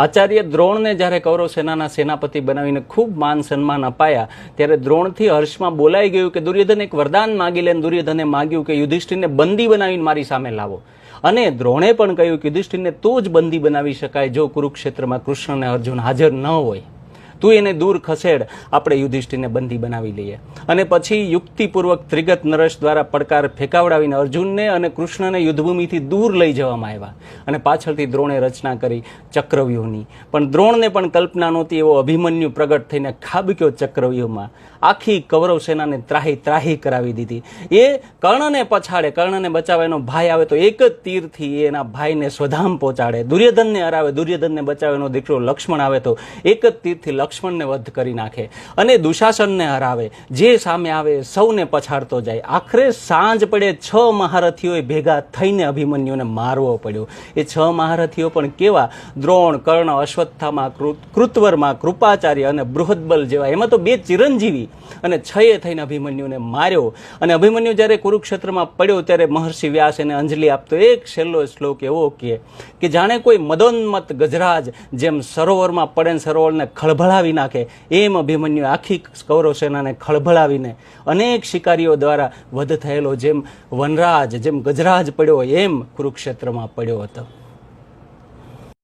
આચાર્ય દ્રોણને જ્યારે કૌરવ સેનાના સેનાપતિ બનાવીને ખૂબ માન સન્માન અપાયા, ત્યારે દ્રોણથી હર્ષમાં બોલાઈ ગયું કે દુર્યોધન એક વરદાન માગી લે દુર્યોધને માગ્યું કે યુધિષ્ઠિરને બંદી બનાવીને મારી સામે લાવો. અને દ્રોણે પણ કહ્યું કે યુધિષ્ઠિરને તો જ બંદી બનાવી શકાય જો કુરુક્ષેત્રમાં કૃષ્ણ અને અર્જુન હાજર ન હોય. તું એને દૂર ખસેડ, આપણે યુધિષ્ઠિરને બંદી બનાવી લઈએ. અને પછી યુક્તિપૂર્વક ત્રિગત નરેશ દ્વારા પડકાર ફેંકાવડાવીને અર્જુનને અને કૃષ્ણને યુદ્ધભૂમિથી દૂર લઈ જવામાં આવ્યા. અને પાછળથી દ્રોણે રચના કરી ચક્રવ્યૂહની. પણ દ્રોણને પણ કલ્પના નહોતી એવો અભિમન્યુ પ્રગટ થઈને ખાબક્યો ચક્રવ્યૂહમાં. આખી કૌરવ સેનાને ત્રાહી ત્રાહી કરાવી દીધી. એ કર્ણને પછાડે, કર્ણને બચાવવા એનો ભાઈ આવે તો એક જ તીરથી એના ભાઈને સ્વધામ પહોંચાડે. દુર્યોધનને હરાવે, દુર્યોધનને બચાવે એનો દીકરો લક્ષ્મણ આવે તો એક જ તીરથી લક્ષ્મણને વધ કરી નાખે અને દુશાસનને હરાવે. જે સામે આવે સૌને પછાડતો જાય. આખરે સાંજ પડે છ મહારથીઓએ ભેગા થઈને અભિમન્યુને મારવો પડ્યો. એ છ મહારથીઓ પણ કેવા? દ્રોણ, કર્ણ, અશ્વત્થામાં કૃતવરમાં, કૃપાચાર્ય અને બૃહદબલ જેવા. એમાં તો બે ચિરંજીવી અને છએ થઈને અભિમન્યુને માર્યો. અને અભિમન્યુ જ્યારે કુરુક્ષેત્રમાં પડ્યો ત્યારે મહર્ષિ વ્યાસ એને અંજલિ આપતો. એક છેલ્લો શ્લોક એવો કે જાણે કોઈ મદોન્મત ગજરાજ જેમ સરોવરમાં પડે સરોવરને સરોવરને ખળભળાવી નાખે. એમ અભિમન્યુ આખી કૌરવ સેનાને ખળભળાવીને અનેક શિકારીઓ દ્વારા વધ થયેલો જેમ વનરાજ, જેમ ગજરાજ પડ્યો એમ કુરુક્ષેત્રમાં પડ્યો હતો.